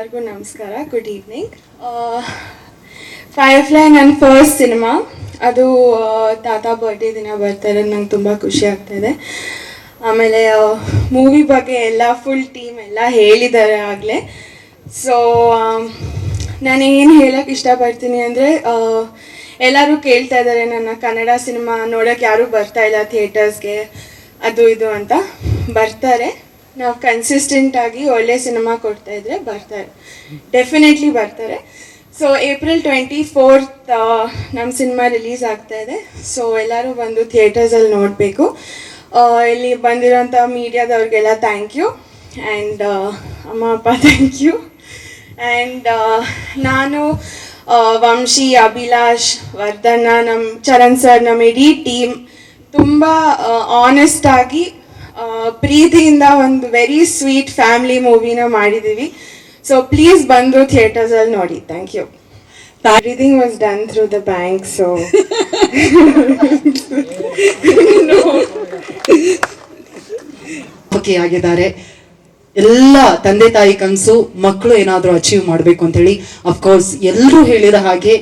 ಎಲ್ಲರಿಗೂ ನಮಸ್ಕಾರ good evening ಫೈರ್ಫ್ಲೈ ನನ್ನ ಫಸ್ಟ್ ಸಿನಿಮಾ ಅದು ತಾತ ಬರ್ಡೇ ದಿನ ಬರ್ತಾರೆ, ನಂಗೆ ತುಂಬ ಖುಷಿ ಆಗ್ತಾಯಿದೆ ಆಮೇಲೆ ಮೂವಿ ಬಗ್ಗೆ ಎಲ್ಲ ಫುಲ್ ಟೀಮ್ ಎಲ್ಲ ಹೇಳಿದ್ದಾರೆ ಆಗಲೇ. ಸೊ ನಾನು ಏನು ಹೇಳೋಕ್ಕೆ ಇಷ್ಟಪಡ್ತೀನಿ ಅಂದರೆ ಎಲ್ಲರೂ ಕೇಳ್ತಾ ಇದ್ದಾರೆ ನನ್ನ ಕನ್ನಡ ಸಿನಿಮಾ ನೋಡೋಕ್ಕೆ ಯಾರೂ ಬರ್ತಾ ಇಲ್ಲ ಥಿಯೇಟರ್ಸ್ಗೆ ಅದು ಇದು ಅಂತ. ಬರ್ತಾರೆ. ನಾವು ಕನ್ಸಿಸ್ಟೆಂಟ್ ಆಗಿ ಒಳ್ಳೆ ಸಿನಿಮಾ ಕೊಡ್ತಾ ಇದ್ರೆ ಬರ್ತಾರೆ. ಡೆಫಿನೆಟ್ಲಿ ಬರ್ತಾರೆ. ಸೊ ಏಪ್ರಿಲ್ ಟ್ವೆಂಟಿ ಫೋರ್ತ್ ನಮ್ಮ ಸಿನಿಮಾ ರಿಲೀಸ್ ಆಗ್ತಾ ಇದೆ. ಸೊ ಎಲ್ಲರೂ ಬಂದು ಥಿಯೇಟರ್ಸಲ್ಲಿ ನೋಡಬೇಕು. ಇಲ್ಲಿ ಬಂದಿರೋಂಥ ಮೀಡಿಯಾದವ್ರಿಗೆಲ್ಲ ಥ್ಯಾಂಕ್ ಯು ಆ್ಯಂಡ್ ಅಮ್ಮ ಅಪ್ಪ ಥ್ಯಾಂಕ್ ಯು ಆ್ಯಂಡ್ ನಾನು ವಂಶಿ ಅಭಿಲಾಷ್ ವರ್ಧನ ನಮ್ಮ ಚರಣ್ ಸರ್ ನಮ್ಮ ಇಡೀ ಟೀಮ್ ತುಂಬ ಆನೆಸ್ಟ್ ಆಗಿ ಆ, ಪ್ರೀತಿಯಿಂದ ಒಂದು ವೆರಿ ಸ್ವೀಟ್ ಫ್ಯಾಮಿಲಿ ಮೂವಿನ ಮಾಡಿದ್ದೀವಿ ಸೊ ಪ್ಲೀಸ್ ಬಂದು ಥಿಯೇಟರ್ಸಲ್ಲಿ ನೋಡಿ. Thank you everything was done through the bank so okay ಆಗಿದ್ದಾರೆ. ಎಲ್ಲ ತಂದೆ ತಾಯಿ ಕನಸು ಮಕ್ಕಳು ಏನಾದರೂ ಅಚೀವ್ ಮಾಡಬೇಕು ಅಂತೇಳಿ ಅಫ್ಕೋರ್ಸ್ ಎಲ್ಲರೂ ಹೇಳಿದ ಹಾಗೆ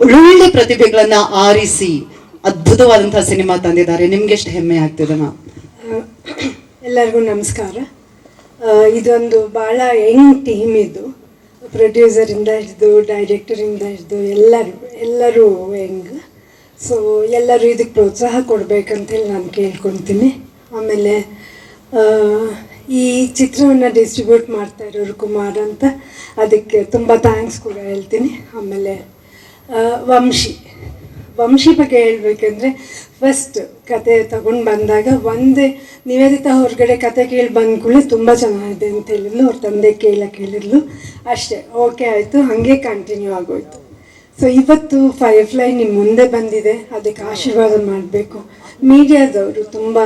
ಒಳ್ಳೆ ಪ್ರತಿಭೆಗಳನ್ನ ಆರಿಸಿ ಅದ್ಭುತವಾದಂಥ ಸಿನಿಮಾ ತಂದಿದ್ದಾರೆ. ನಿಮ್ಗೆ ಎಷ್ಟು ಹೆಮ್ಮೆ ಆಗ್ತಿದೆ ಎಲ್ಲರಿಗೂ ನಮಸ್ಕಾರ. ಇದೊಂದು ಭಾಳ ಯಂಗ್ ಟೀಮ್ ಇದು ಪ್ರೊಡ್ಯೂಸರಿಂದ ಹಿಡಿದು ಡೈರೆಕ್ಟರಿಂದ ಹಿಡಿದು ಎಲ್ಲರೂ ಎಲ್ಲರೂ ಯಂಗ್ ಸೊ ಎಲ್ಲರೂ ಇದಕ್ಕೆ ಪ್ರೋತ್ಸಾಹ ಕೊಡಬೇಕಂತೇಳಿ ನಾನು ಕೇಳ್ಕೊತೀನಿ ಆಮೇಲೆ ಈ ಚಿತ್ರವನ್ನು ಡಿಸ್ಟ್ರಿಬ್ಯೂಟ್ ಮಾಡ್ತಾ ಇರೋರು ಕುಮಾರ್ ಅಂತ, ಅದಕ್ಕೆ ತುಂಬ ಥ್ಯಾಂಕ್ಸ್ ಕೂಡ ಹೇಳ್ತೀನಿ. ಆಮೇಲೆ ವಂಶಿ. ವಂಶಿ ಬಗ್ಗೆ ಹೇಳ್ಬೇಕಂದ್ರೆ ಫಸ್ಟ್ ಕತೆ ತಗೊಂಡು ಬಂದಾಗ ಒಂದೇ ನಿವೇದಿತ ಹೊರಗಡೆ ಕತೆ ಕೇಳಿ ಬಂದ ಕೂಡಲೇ ತುಂಬ ಚೆನ್ನಾಗಿದೆ ಅಂತ ಹೇಳಿದ್ಲು ಅವ್ರ ತಂದೆ ಕೇಳಕ್ಕೆ ಕೇಳಿದ್ಲು. ಅಷ್ಟೇ ಓಕೆ ಆಯಿತು ಹಾಗೆ ಕಂಟಿನ್ಯೂ ಆಗೋಯ್ತು. ಸೊ ಇವತ್ತು ಫೈರ್ಫ್ಲೈ ನಿಮ್ಮ ಮುಂದೆ ಬಂದಿದೆ ಅದಕ್ಕೆ ಆಶೀರ್ವಾದ ಮಾಡಬೇಕು. ಮೀಡಿಯಾದವರು ತುಂಬ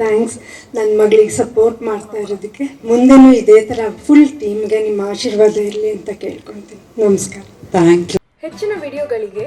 ಥ್ಯಾಂಕ್ಸ್ ನನ್ನ ಮಗಳಿಗೆ ಸಪೋರ್ಟ್ ಮಾಡ್ತಾ ಇರೋದಕ್ಕೆ. ಮುಂದೆನೂ ಇದೇ ಥರ ಫುಲ್ ಟೀಮ್ಗೆ ನಿಮ್ಮ ಆಶೀರ್ವಾದ ಇರಲಿ ಅಂತ ಕೇಳ್ಕೊಳ್ತೀನಿ ನಮಸ್ಕಾರ. ಥ್ಯಾಂಕ್ ಯು ಹೆಚ್ಚಿನ ವಿಡಿಯೋಗಳಿಗೆ